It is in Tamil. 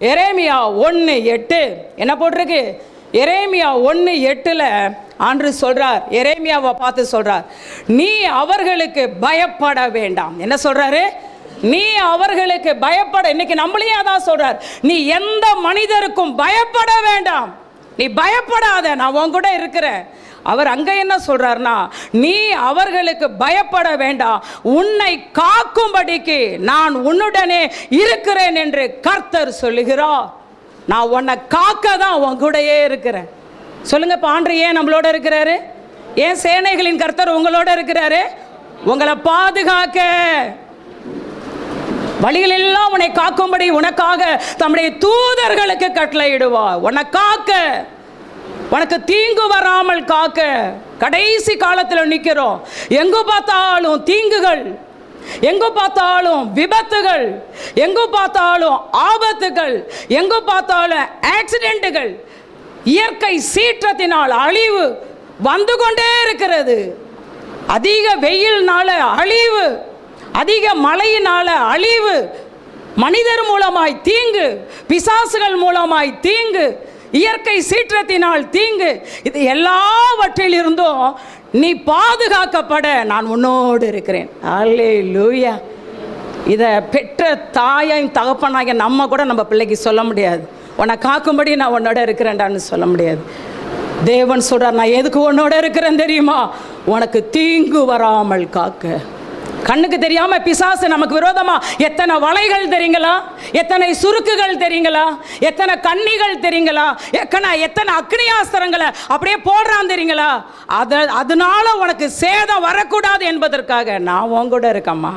எரேமியா ஒன்று எட்டு. என்ன போட்டிருக்கு? எரேமியா ஒன்று எட்டில் ஆண்டு சொல்கிறார் எரேமியாவை பார்த்து சொல்கிறார் நீ அவர்களுக்கு பயப்பட வேண்டாம். என்ன சொல்கிறாரு நீ அவர்களுக்கு பயப்பட இன்னைக்கு நம்மளையே அதான் சொல்கிறார் நீ எந்த மனிதருக்கும் பயப்பட வேண்டாம். நீ பயப்படாத நான் உன் கூட இருக்கிறேன். அவர் அங்கே என்ன சொல்கிறாருன்னா நீ அவர்களுக்கு பயப்பட வேண்டாம். உன்னை காக்கும்படிக்கு நான் உன்னுடனே இருக்கிறேன் என்று கர்த்தர் சொல்லுகிறார். நான் உன்னை காக்க தான் உன் கூடயே இருக்கிறேன். சொல்லுங்க பாண்டு ஏன் நம்மளோட இருக்கிறாரு? ஏன் சேனைகளின் கர்த்தர் உங்களோட இருக்கிறாரு? உங்களை பாதுகாக்க. வழிகளெல்லாம் உன்னை காக்கும்படி உனக்காக தம்முடைய தூதர்களுக்கு கட்டளையிடுவார் உன்னை காக்க. உனக்கு தீங்கு வராமல் காக்க. கடைசி காலத்தில் நிற்கிறோம் எங்கு பார்த்தாலும் தீங்குகள் எங்கு பார்த்தாலும் விபத்துகள் எங்கு பார்த்தாலும் ஆபத்துகள் எங்கு பார்த்தாலும் ஆக்சிடென்ட்டுகள் இயற்கை சீற்றத்தினால் அழிவு வந்து கொண்டே இருக்கிறது. அதிக வெயில்னால அழிவு அதிக மழையினால அழிவு. மனிதர் மூலமாய் தீங்கு பிசாசுகள் மூலமாய் தீங்கு இயற்கை சீற்றத்தினால் தீங்கு இது எல்லாவற்றிலிருந்தும் நீ பாதுகாக்கப்பட நான் உன்னோடு இருக்கிறேன். அல்லே லூயா இதை பெற்ற தாயும் தகப்பனாகிய நம்ம கூட நம்ம பிள்ளைக்கு சொல்ல முடியாது. உன்னை காக்கும்படி நான் உன்னோட இருக்கிறேன்டான்னு சொல்ல முடியாது. தேவன் சொல்கிறார் நான் எதுக்கு உன்னோட இருக்கிறேன் தெரியுமா? உனக்கு தீங்கு வராமல் காக்க. கண்ணுக்கு தெரியாம பிசாசு நமக்கு விரோதமா எத்தனை வலைகள் தெரியுங்களா? எத்தனை சுருக்குகள் தெரியுங்களா? எத்தனை கண்ணிகள் தெரியுங்களா? எத்தனை எத்தனை அக்னியாஸ்திரங்களை அப்படியே போடுறான் தெரியுங்களா? அத அதனால உனக்கு சேதம் வரக்கூடாது என்பதற்காக நான் உன் கூட இருக்கம்மா.